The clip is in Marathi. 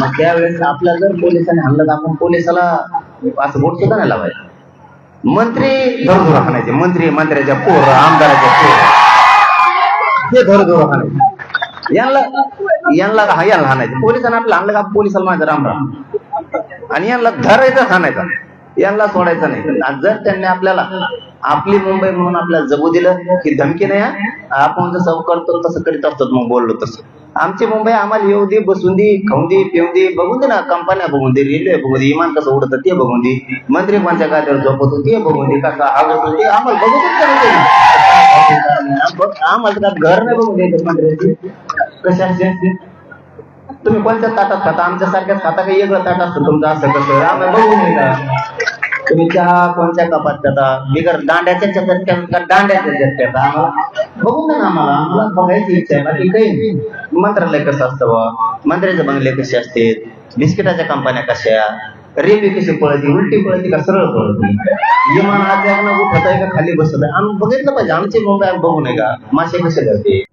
मग त्यावेळेस आपल्या जर पोलिसांनी हल्लं तर आपण पोलिसाला असं बोट सुद्धा नाही लावायचं. मंत्री धरधुरा हाणायचे. मंत्री मंत्र्याच्या पोर आमदाराच्या पोर. ते धरधुरा हाणायचे. यांना यांना हा यांना हाणायचे. पोलिसांना आपलं आणलं का? पोलिसाला माझं रामराम आणि यांना धरायचं हाणायचं. यांना सोडायचं नाही. आणि जर त्यांनी आपल्याला आपली मुंबई म्हणून आपल्याला जगू दिलं की धमकी नाही आपण जसं हो करतो तसं करीत असतो मग बोललो तसं. आमची मुंबई आम्हाला येऊ दे बसून दे खाऊन दे पिऊन दे बघून दे ना कंपन्या बघून दे रेल्वे बघून दे इमान कसं उडतं ते बघून दे. मंत्री कोणत्या गाड्यावर झोपतो ते बघून दे कसं आवडतो ते आम्हाला बघू दे आम्हाला घर नाही बघून द्यायचं मंत्र्याची. कशाचे? तुम्ही कोणत्या ताटात खाता? आमच्या सारख्याच खाता काही वेगळं ताट असतं तुमचं असं कसं? आम्हाला बघून तुम्ही चहा कोणत्या कपात खाता? बिगर दांड्याच्या चटक्यात दांड्याच्या चटक्यात आम्हाला ना आम्हाला. आम्हाला बघायची इच्छा आहे. बाकी काही मंत्रालय कसं असतं बा मंत्र्याचे बंगले कसे असते बिस्किटाच्या कंपन्या कशा? रेल्वे कशी पळती? उलटी पळती का सरळ पळती? विमान आज उठत आहे का खाली बसत आहे. आम्ही बघितलं पाहिजे. आमची मुंबई बघू नये का? मासे कसे करते?